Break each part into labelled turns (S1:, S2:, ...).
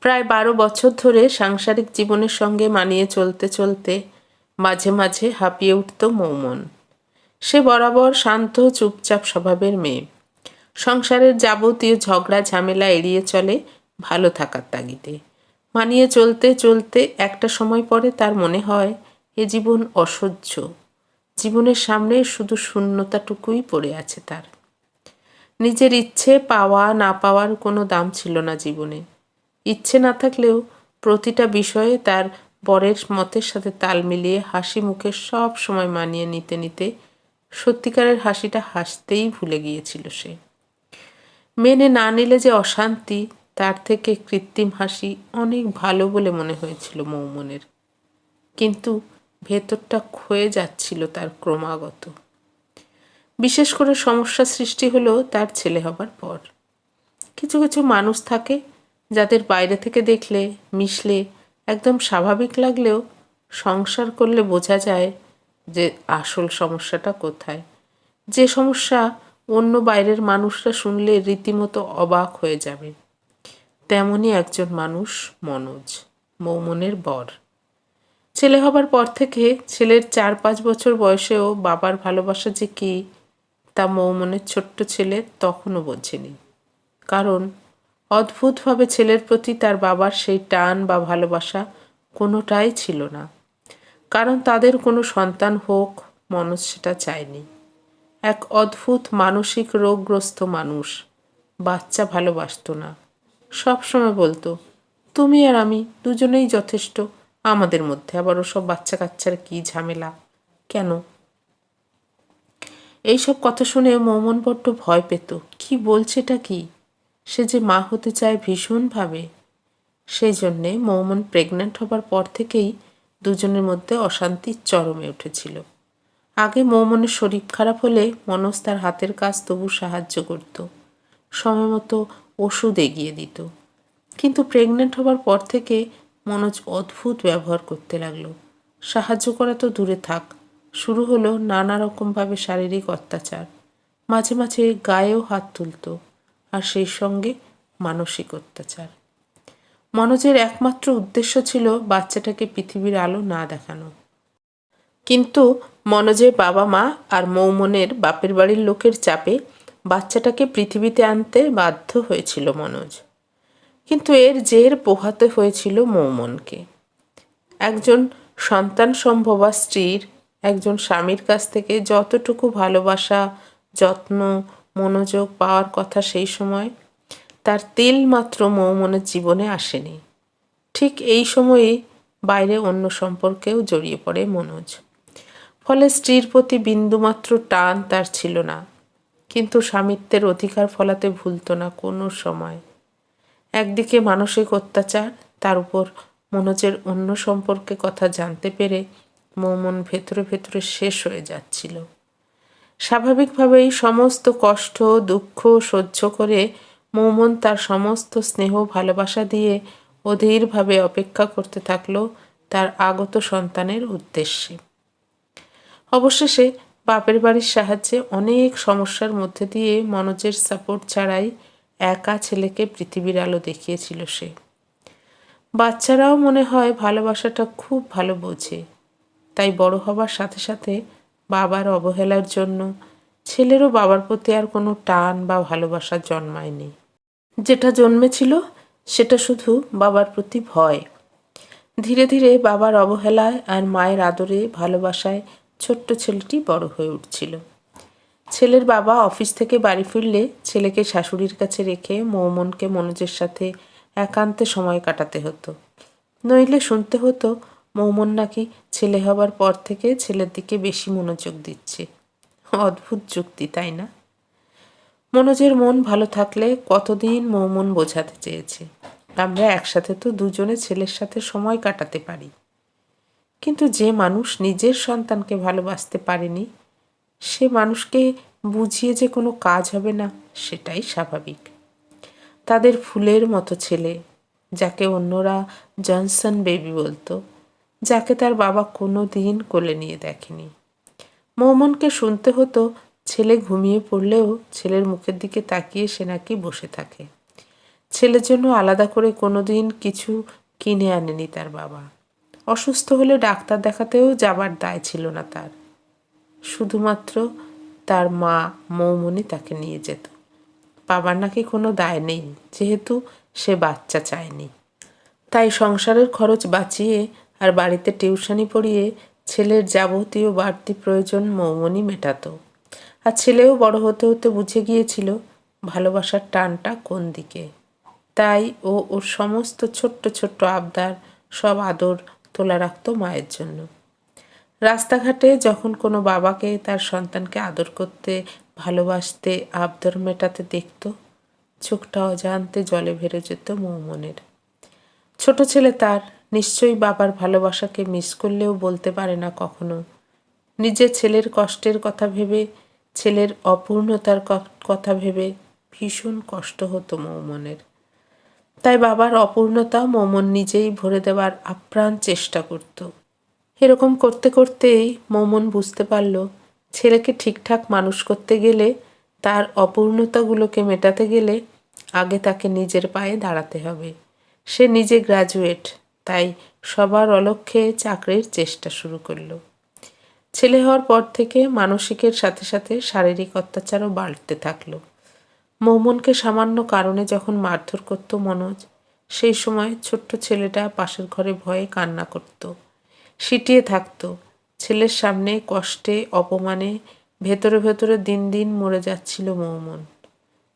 S1: প্রায় বারো বছর ধরে সাংসারিক জীবনের সঙ্গে মানিয়ে চলতে চলতে মাঝে মাঝে হাঁপিয়ে উঠত মৌমন। সে বরাবর শান্ত, চুপচাপ স্বভাবের মেয়ে। সংসারের যাবতীয় ঝগড়া, ঝামেলা এড়িয়ে চলে ভালো থাকার তাগিদে। মানিয়ে চলতে চলতে একটা সময় পরে তার মনে হয়, এ জীবন অসহ্য। জীবনের সামনে শুধু শূন্যতাটুকুই পড়ে আছে তার। নিজের ইচ্ছে পাওয়া, না পাওয়ার কোনো দাম ছিল না জীবনে। ইচ্ছে না থাকলেও প্রতিটা বিষয়ে তার বরের মতের সাথে তাল মিলিয়ে হাসি মুখে সব সময় মানিয়ে নিতে নিতে সত্যিকারের হাসিটা হাসতেই ভুলে গিয়েছিল সে। মেনে না নিলে যে অশান্তি, তার থেকে কৃত্রিম হাসি অনেক ভালো বলে মনে হয়েছিল মৌমনের। কিন্তু ভেতরটা ক্ষয়ে যাচ্ছিল তার ক্রমাগত। বিশেষ করে সমস্যা সৃষ্টি হলো তার ছেলে হবার পর। কিছু কিছু মানুষ থাকে যাদের বাইরে থেকে দেখলে, মিশলে, একদম স্বাভাবিক লাগলেও সংসার করলে বোঝা যায় যে আসল সমস্যাটা কোথায়। যে সমস্যা অন্য বাইরের মানুষরা শুনলে রীতিমতো অবাক হয়ে যাবে। তেমনই একজন মানুষ মনোজ, মৌমনের বর। ছেলে হবার পর থেকে ছেলের চার পাঁচ বছর বয়সেও বাবার ভালোবাসা যে কী, তা মৌমনের ছোট্ট ছেলে তখনও বোঝেনি। কারণ অদ্ভুতভাবে ছেলের প্রতি তার বাবার সেই টান বা ভালোবাসা কোনোটাই ছিল না। কারণ তাদের কোনো সন্তান হোক মনোজ সেটা চায়নি। এক অদ্ভুত মানসিক রোগগ্রস্ত মানুষ, বাচ্চা ভালোবাসত না। সব সময় বলতো, তুমি আর আমি দুজনেই যথেষ্ট, আমাদের মধ্যে আবার ওসব বাচ্চা কাচ্চার কি ঝামেলা? কেন? এইসব কথা শুনে মৌমন বড্ড ভয় পেত, কি বলছেটা কি? সে যে মা হতে চায় ভীষণভাবে। সেই জন্যে মৌমন প্রেগনেন্ট হবার পর থেকেই দুজনের মধ্যে অশান্তির চরমে উঠেছিল। আগে মৌমনের শরীর খারাপ হলে মনোজ তার হাতের কাজ তবু সাহায্য করত। সময় মতো ওষুধ এগিয়ে দিত। কিন্তু প্রেগনেন্ট হবার পর থেকে মনোজ অদ্ভুত ব্যবহার করতে লাগল। সাহায্য করা তো দূরে থাক, শুরু হলো নানা রকমভাবে শারীরিক অত্যাচার। মাঝে মাঝে গায়েও হাত তুলতো। আর সেই সঙ্গে মানসিক অত্যাচার। মনোজের একমাত্র উদ্দেশ্য ছিল বাচ্চাটাকে পৃথিবীর আলো না দেখানো। কিন্তু মনোজের বাবা মা আর মৌমনের বাপের বাড়ির লোকের চাপে বাচ্চাটাকে পৃথিবীতে আনতে বাধ্য হয়েছিল মনোজ। কিন্তু এর জের পোহাতে হয়েছিল মৌমনকে। একজন সন্তান সম্ভবা স্ত্রীর, একজন স্বামীর কাছ থেকে যতটুকু ভালোবাসা, যত্ন মনোযোগ পাওয়ার কথা সেই সময়, তার তিল মাত্র মৌমনের জীবনে আসেনি। ঠিক এই সময়েই বাইরে অন্য সম্পর্কেও জড়িয়ে পড়ে মনোজ। ফলে স্ত্রীর প্রতি বিন্দুমাত্র টান তার ছিল না। কিন্তু স্বামিত্বের অধিকার ফলাতে ভুলত না কোনো সময়। একদিকে মানসিক অত্যাচার, তার উপর মনোজের অন্য সম্পর্কে কথা জানতে পেরে মৌমন ভেতরে ভেতরে শেষ হয়ে যাচ্ছিল। স্বাভাবিকভাবেই সমস্ত কষ্ট, দুঃখ সহ্য করে মৌমন তার সমস্ত স্নেহ, ভালোবাসা দিয়ে অধীরভাবে অপেক্ষা করতে থাকল তার আগত সন্তানের উদ্দেশ্যে। অবশেষে বাপের বাড়ির সাহায্যে অনেক সমস্যার মধ্যে দিয়ে মনোজের সাপোর্ট ছাড়াই একা ছেলেকে পৃথিবীর আলো দেখিয়েছিল সে। বাচ্চারাও মনে হয় ভালোবাসাটা খুব ভালো বোঝে, তাই বড় হবার সাথে সাথে বাবার অবহেলার জন্য ছেলেরও বাবার প্রতি আর কোনো টান বা ভালোবাসা জন্মায়নি। যেটা জন্মেছিল, সেটা শুধু বাবার প্রতি ভয়। ধীরে ধীরে বাবার অবহেলায় আর মায়ের আদরে ভালোবাসায় ছোট্ট ছেলেটি বড় হয়ে উঠছিল। ছেলের বাবা অফিস থেকে বাড়ি ফিরলে ছেলেকে শাশুড়ির কাছে রেখে মৌমনকে মনোজের সাথে একান্তে সময় কাটাতে হতো। নইলে শুনতে হতো মৌমন নাকি ছেলে হবার পর থেকে ছেলের দিকে বেশি মনোযোগ দিচ্ছে। অদ্ভুত যুক্তি, তাই না? মনোজের মন ভালো থাকলে কতদিন মৌমন বোঝাতে চেয়েছে? আমরা একসাথে তো দুজনে ছেলের সাথে সময় কাটাতে পারি। কিন্তু যে মানুষ নিজের সন্তানকে ভালোবাসতে পারেনি, সে মানুষকে বুঝিয়ে যে কোনো কাজ হবে না, সেটাই স্বাভাবিক। তাদের ফুলের মতো ছেলে, যাকে অন্যরা জনসন বেবি বলতো। যাকে তার বাবা কোনো দিন কোলে নিয়ে দেখেনি। মৌমনকে শুনতে হতো ছেলে ঘুমিয়ে পড়লেও ছেলের মুখের দিকে তাকিয়ে সে নাকি বসে থাকে। ছেলের জন্য আলাদা করে কোনো দিন কিছু কিনে আনেনি তার বাবা। অসুস্থ হলে ডাক্তার দেখাতেও যাবার দায় ছিল না তার। শুধুমাত্র তার মা মৌমনি তাকে নিয়ে যেত। বাবার নাকি কোনো দায় নেই, যেহেতু সে বাচ্চা চায়নি। তাই সংসারের খরচ বাঁচিয়ে আর বাড়িতে টিউশনি পড়িয়ে ছেলের যাবতীয় বাড়তি প্রয়োজন মৌমনি মেটাতো। আর ছেলেও বড় হতে হতে বুঝে গিয়েছিল ভালোবাসার টানটা কোন দিকে। তাই ও ওর সমস্ত ছোট্ট ছোট্ট আবদার সব আদর তোলা রাখতো মায়ের জন্য। রাস্তাঘাটে যখন কোনো বাবাকে তার সন্তানকে আদর করতে, ভালোবাসতে, আবদর মেটাতে দেখত, চোখটা অজান্তে জলে ভেরে যেত মৌমনের। ছোট ছেলে তার নিশ্চয়ই বাবার ভালোবাসাকে মিস করলেও বলতে পারে না কখনো। নিজের ছেলের কষ্টের কথা ভেবে, ছেলের অপূর্ণতার কথা ভেবে ভীষণ কষ্ট হতো মৌমনের। তাই বাবার অপূর্ণতা মৌমন নিজেই ভরে দেওয়ার আপ্রাণ চেষ্টা করত। এরকম করতে করতেই মৌমন বুঝতে পারল, ছেলেকে ঠিকঠাক মানুষ করতে গেলে, তার অপূর্ণতাগুলোকে মেটাতে গেলে আগে তাকে নিজের পায়ে দাঁড়াতে হবে। সে নিজে গ্রাজুয়েট তাই সবার অলক্ষ্যে চাকরির চেষ্টা শুরু করল। ছেলে হওয়ার পর থেকে মানসিকের সাথে সাথে শারীরিক অত্যাচারও বাড়তে থাকল। মৌমনকে সামান্য কারণে যখন মারধর করতো মনোজ, সেই সময় ছোট্ট ছেলেটা পাশের ঘরে ভয়ে কান্না করত। সিটিয়ে থাকতো। ছেলের সামনে কষ্টে, অপমানে, ভেতরে ভেতরে দিন দিন মরে যাচ্ছিল মৌমন।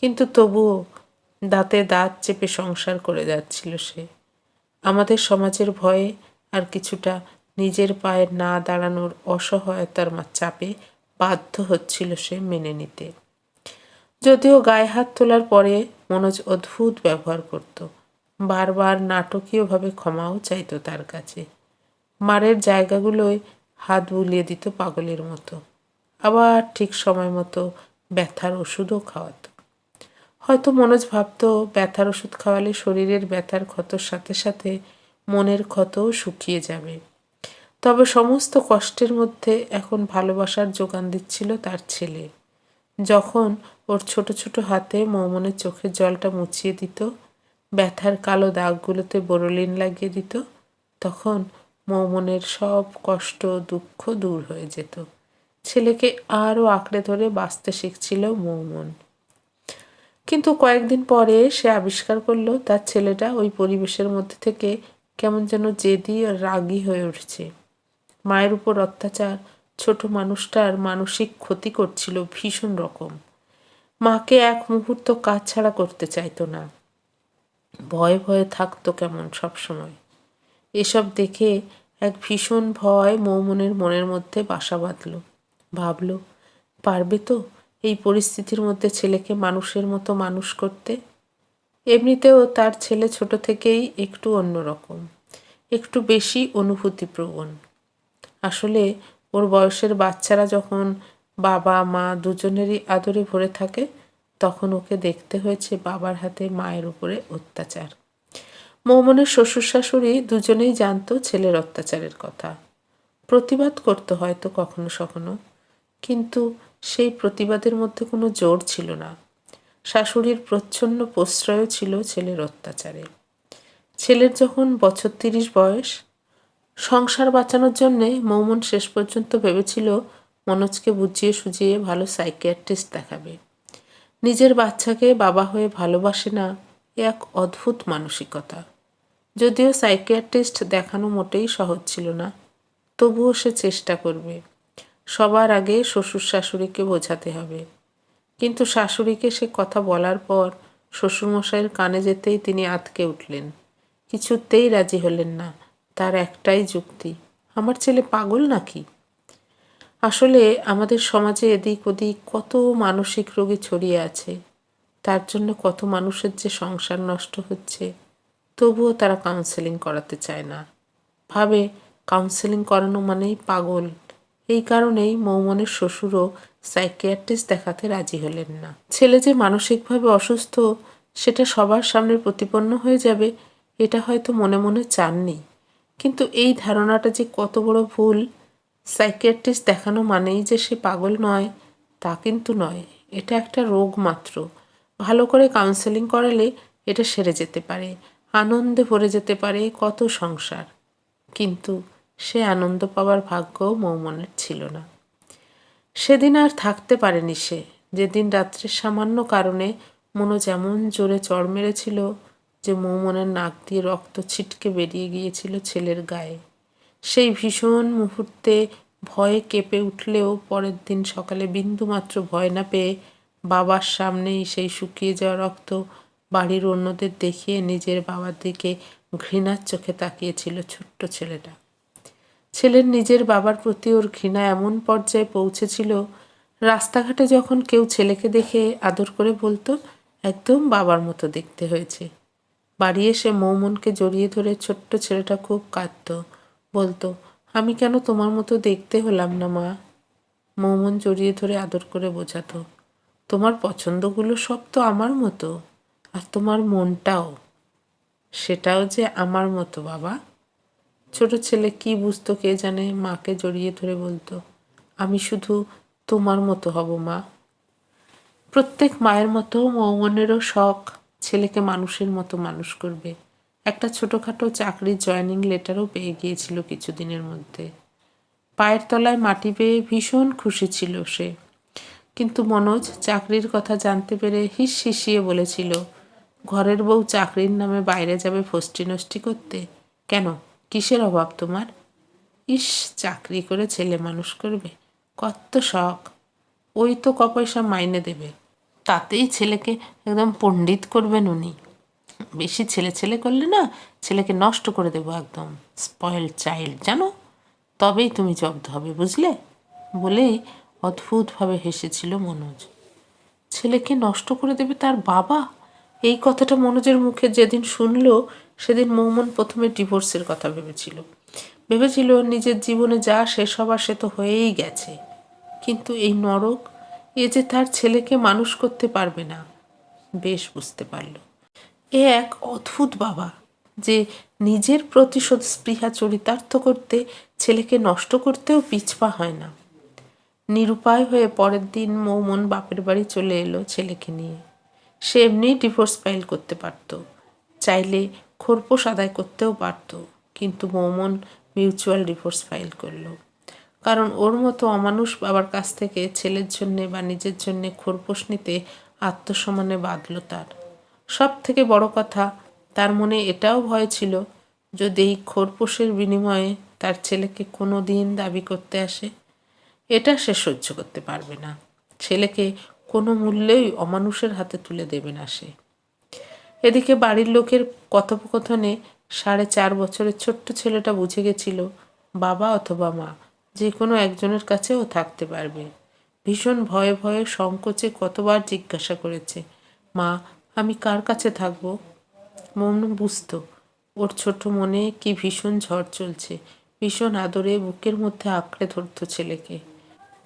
S1: কিন্তু তবুও দাঁতে দাঁত চেপে সংসার করে যাচ্ছিল সে। আমাদের সমাজের ভয়ে আর কিছুটা নিজের পায়ে না দাঁড়ানোর অসহায়তার চাপে বাধ্য হচ্ছিল সে মেনে নিতে। যদিও গায়ে হাত তোলার পরে মনোজ অদ্ভুত ব্যবহার করত। বারবার নাটকীয়ভাবে ক্ষমাও চাইতো তার কাছে। মারের জায়গাগুলোয় হাত বুলিয়ে দিত পাগলের মতো। আবার ঠিক সময় মতো ব্যথার ওষুধও খাওয়াতো। হয়তো মনোজ ভাবতো ব্যথার ওষুধ খাওয়ালে শরীরের ব্যথার ক্ষতর সাথে সাথে মনের ক্ষতও শুকিয়ে যাবে। তবে সমস্ত কষ্টের মধ্যে এখন ভালোবাসার যোগান দিচ্ছিল তার ছেলে। যখন ওর ছোট ছোট হাতে মৌমনের চোখের জলটা মুছিয়ে দিত, ব্যথার কালো দাগগুলোতে বোরোলিন লাগিয়ে দিত, তখন মৌমনের সব কষ্ট, দুঃখ দূর হয়ে যেত। ছেলেকে আরও আঁকড়ে ধরে বাঁচতে শিখছিল মৌমন। কিন্তু কয়েকদিন পরে সে আবিষ্কার করল তার ছেলেটা ওই পরিবেশের মধ্যে থেকে কেমন যেন জেদি আর রাগী হয়ে উঠছে। মায়ের উপর অত্যাচার, ছোট মানুষটার মানসিক ক্ষতি করছিল ভীষণ রকম। মাকে এক মুহূর্ত কাজ ছাড়া করতে চাইতো না। ভয়ে ভয়ে থাকতো কেমন সব সময়। এসব দেখে এক ভীষণ ভয় মৌমনের মনের মধ্যে বাসা বাঁধল। ভাবল, পারবে তো? এই পরিস্থিতির মধ্যে ছেলেকে মানুষের মতো মানুষ করতে। এমনিতেও তার ছেলে ছোট থেকেই একটু অন্যরকম, একটু বেশি অনুভূতিপ্রবণ। আসলে ওর বয়সের বাচ্চারা যখন বাবা, মা দুজনেরই আদরে ভরে থাকে, তখন ওকে দেখতে হয়েছে বাবার হাতে মায়ের উপরে অত্যাচার। মৌমনের শ্বশুর শাশুড়ি দুজনেই জানতো ছেলের অত্যাচারের কথা। প্রতিবাদ করতে হয়তো কখনো সখনো কিন্তু সেই প্রতিবাদের মধ্যে কোনো জোর ছিল না। শাশুড়ির প্রচ্ছন্ন প্রশ্রয় ছিল ছেলের অত্যাচারে। ছেলের যখন বছর তিরিশ বয়স, সংসার বাঁচানোর জন্যে মৌমন শেষ পর্যন্ত ভেবেছিল, মনোজকে বুঝিয়ে সুঝিয়ে ভালো সাইকিয়াট্রিস্ট দেখাবে। নিজের বাচ্চাকে বাবা হয়ে ভালোবাসে না, এ এক অদ্ভুত মানসিকতা। যদিও সাইকিয়াট্রিস্ট দেখানো মোটেই সহজ ছিল না, তবুও সে চেষ্টা করবে। সবার আগে শ্বশুর শাশুড়িকে বোঝাতে হবে। কিন্তু শাশুড়িকে সে কথা বলার পর শ্বশুরমশাইয়ের কানে যেতেই তিনি আতকে উঠলেন। কিছুতেই রাজি হলেন না। তার একটাই যুক্তি, আমার ছেলে পাগল নাকি? আসলে আমাদের সমাজে এদিক ওদিক কত মানসিক রোগী ছড়িয়ে আছে। তার জন্য কত মানুষের যে সংসার নষ্ট হচ্ছে, তবুও তারা কাউন্সেলিং করাতে চায় না। ভাবে কাউন্সেলিং করানো মানেই পাগল। এই কারণেই মৌমনের শ্বশুরও সাইকিয়াট্রিস্ট দেখাতে রাজি হলেন না। ছেলে যে মানসিকভাবে অসুস্থ, সেটা সবার সামনে প্রতিপন্ন হয়ে যাবে, এটা হয়তো মনে মনে চাননি। কিন্তু এই ধারণাটা যে কত বড় ভুল, সাইকিয়াট্রিস্ট দেখানো মানেই যে সে পাগল নয়, তা কিন্তু নয়। এটা একটা রোগ মাত্র। ভালো করে কাউন্সেলিং করালে এটা সেরে যেতে পারে, আনন্দে ভরে যেতে পারে, কত সংসার। কিন্তু সে আনন্দ পাওয়ার ভাগ্য মৌমনের ছিল না। সেদিন আর থাকতে পারেনি সে। যেদিন রাত্রে সামান্য কারণে মনো যেমন জোরে চড় মেরেছিল যে মৌমনের নাক দিয়ে রক্ত ছিটকে বেরিয়ে গিয়েছিল ছেলের গায়ে। সেই ভীষণ মুহূর্তে ভয়ে কেঁপে উঠলেও পরের দিন সকালে বিন্দুমাত্র ভয় না পেয়ে বাবার সামনেই সেই শুকিয়ে যাওয়া রক্ত বাড়ির অন্যদের দেখিয়ে নিজের বাবার দিকে ঘৃণার চোখে তাকিয়েছিল ছোট্ট ছেলেটা। ছেলের নিজের বাবার প্রতি ওর ঘৃণা এমন পর্যায়ে পৌঁছেছিল, রাস্তাঘাটে যখন কেউ ছেলেকে দেখে আদর করে বলতো, একদম বাবার মতো দেখতে হয়েছে। বাড়ি এসে মৌমনকে জড়িয়ে ধরে ছোট্ট ছেলেটা খুব কাঁদত, বলতো, আমি কেন তোমার মতো দেখতে হলাম না, মা? মৌমন জড়িয়ে ধরে আদর করে বোঝাতো, তোমার পছন্দগুলো সব তো আমার মতো, আর তোমার মনটাও। সেটাও যে আমার মতো, বাবা। ছোট ছেলে কি বুঝতো কে জানে মাকে জড়িয়ে ধরে বলতো, আমি শুধু তোমার মতো হব, মা। প্রত্যেক মায়ের মতো মৌমনেরও শখ ছেলেকে মানুষের মতো মানুষ করবে। একটা ছোটোখাটো চাকরির জয়নিং লেটারও পেয়ে গিয়েছিল কিছুদিনের মধ্যে। পায়ের তলায় মাটি পেয়ে ভীষণ খুশি ছিল সে। কিন্তু মনোজ চাকরির কথা জানতে পেরে হিস হিসিয়ে বলেছিল, ঘরের বউ চাকরির নামে বাইরে যাবে ফষ্টি নষ্টি করতে? কেন? কিসের অভাব তোমার? ইস, চাকরি করে ছেলে মানুষ করবে? কত শখ। ওই তো ক পয়সা মাইনে দেবে। তাতেই ছেলেকে একদম পণ্ডিত করবেন উনি। বেশি ছেলে ছেলে করলে না ছেলেকে নষ্ট করে দেবো একদম। স্পয়েল চাইল্ড জানো? তবেই তুমি জব্দ হবে, বুঝলে? বলেই অদ্ভুতভাবে হেসেছিল মনোজ। ছেলেকে নষ্ট করে দেবে তার বাবা? এই কথাটা মনোজের মুখে যেদিন শুনলো সেদিন মৌমন প্রথমে ডিভোর্সের কথা ভেবেছিল। ভেবেছিল নিজের জীবনে যা শেষ হবার সে তো হয়েই গেছে। কিন্তু এই নরক, এ যে তার ছেলেকে মানুষ করতে পারবে না, বেশ বুঝতে পারল। এ এক অদ্ভুত বাবা, যে নিজের প্রতিশোধ স্পৃহা চরিতার্থ করতে, ছেলেকে নষ্ট করতেও পিছপা হয় না। নিরুপায় হয়ে পরের দিন মৌমন বাপের বাড়ি চলে এলো ছেলেকে নিয়ে। সে এমনি ডিভোর্স ফাইল করতে পারত। চাইলে খোরপোশ আদায় করতেও পারত, কিন্তু মৌমন মিউচুয়াল ডিভোর্স ফাইল করল। কারণ ওর মতো অমানুষ বাবার কাছ থেকে ছেলের জন্যে বা নিজের জন্যে খোরপোশ নিতে আত্মসম্মানে বাঁধল তার। সব থেকে বড় কথা, তার মনে এটাও ভয় ছিল যদি এই খোরপোশের বিনিময়ে তার ছেলেকে কোনো দিন দাবি করতে আসে। এটা সে সহ্য করতে পারবে না। ছেলেকে কোনো মূল্যেই অমানুষের হাতে তুলে দেবে না সে। এদিকে বাড়ির লোকের কথোপকথনে সাড়ে চার বছরের ছোট্ট ছেলেটা বুঝে গেছিল, বাবা অথবা মা, যে কোনো একজনের কাছেও থাকতে পারবে। ভীষণ ভয়ে ভয়ে সংকোচে কতবার জিজ্ঞাসা করেছে, মা, আমি কার কাছে থাকব? মন বুঝতো, ওর ছোট মনে কি ভীষণ ঝড় চলছে, ভীষণ আদরে বুকের মধ্যে আঁকড়ে ধরতো ছেলেকে।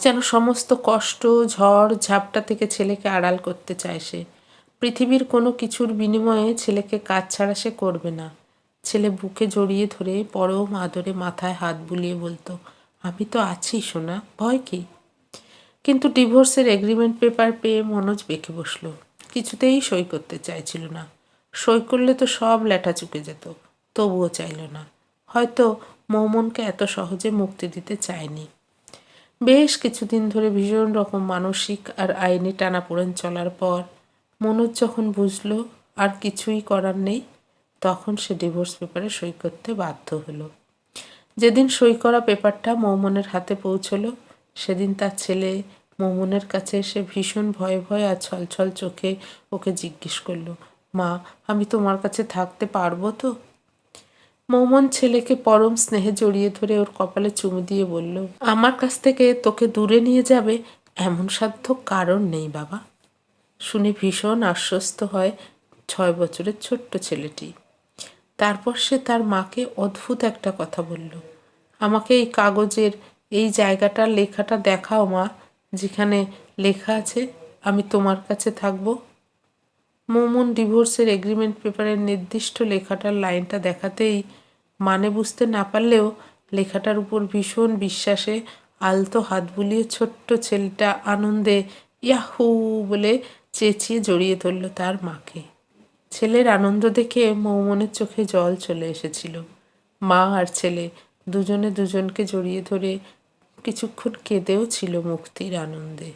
S1: যেন সমস্ত কষ্ট, ঝড়, ঝাপটা থেকে ছেলেকে আড়াল করতে চায় সে। পৃথিবীর কোনো কিছুর বিনিময়ে ছেলেকে কাজ ছাড়া সে করবে না। ছেলে বুকে জড়িয়ে ধরে পরম আদরে মাথায় হাত বুলিয়ে বলতো, আমি তো আছি, সোনা, ভয় কি? কিন্তু ডিভোর্সের এগ্রিমেন্ট পেপার পেয়ে মনোজ বেঁকে বসল। কিছুতেই সই করতে চাইছিল না। সই করলে তো সব লেটা চুকে যেত, তবুও চাইল না। হয়তো মৌমনকে এত সহজে মুক্তি দিতে চায়নি। বেশ কিছুদিন ধরে ভীষণ রকম মানসিক আর আইনি টানাপোড়েন চলার পর মনোজ যখন বুঝলো আর কিছুই করার নেই, তখন সে ডিভোর্স পেপারে সই করতে বাধ্য হলো। যেদিন সই করা পেপারটা মৌমনের হাতে পৌঁছলো, সেদিন তার ছেলে মৌমনের কাছে এসে ভীষণ ভয়ে ভয়ে আর ছলছল চোখে ওকে জিজ্ঞেস করল, মা, আমি তোমার কাছে থাকতে পারব তো? মৌমন ছেলেকে পরম স্নেহে জড়িয়ে ধরে ওর কপালে চুমু দিয়ে বলল, আমার কাছ থেকে তোকে দূরে নিয়ে যাবে এমন সাধ্য কারণ নেই বাবা। শুনে ভীষণ আশ্বস্ত হয় ছয় বছরের ছোট্ট ছেলেটি। তারপর সে তার মাকে অদ্ভুত একটা কথা বলল। আমাকে এই কাগজের এই জায়গাটার লেখাটা দেখাও মা, যেখানে লেখা আছে, আমি তোমার কাছে থাকব। মোমন ডিভোর্সের এগ্রিমেন্ট পেপারের নির্দিষ্ট লেখাটার লাইনটা দেখাতেই মানে বুঝতে না পারলেও লেখাটার উপর ভীষণ বিশ্বাসে আলতো হাত বুলিয়ে ছোট্ট ছেলেটা আনন্দে ইয়াহু বলে চেঁচিয়ে জড়িয়ে ধরল তার মাকে। ছেলের আনন্দ দেখে মৌমনের চোখে জল চলে এসেছিল। মা আর ছেলে দুজনে দুজনকে জড়িয়ে ধরে কিছুক্ষণ কেঁদেও ছিল মুক্তির আনন্দে।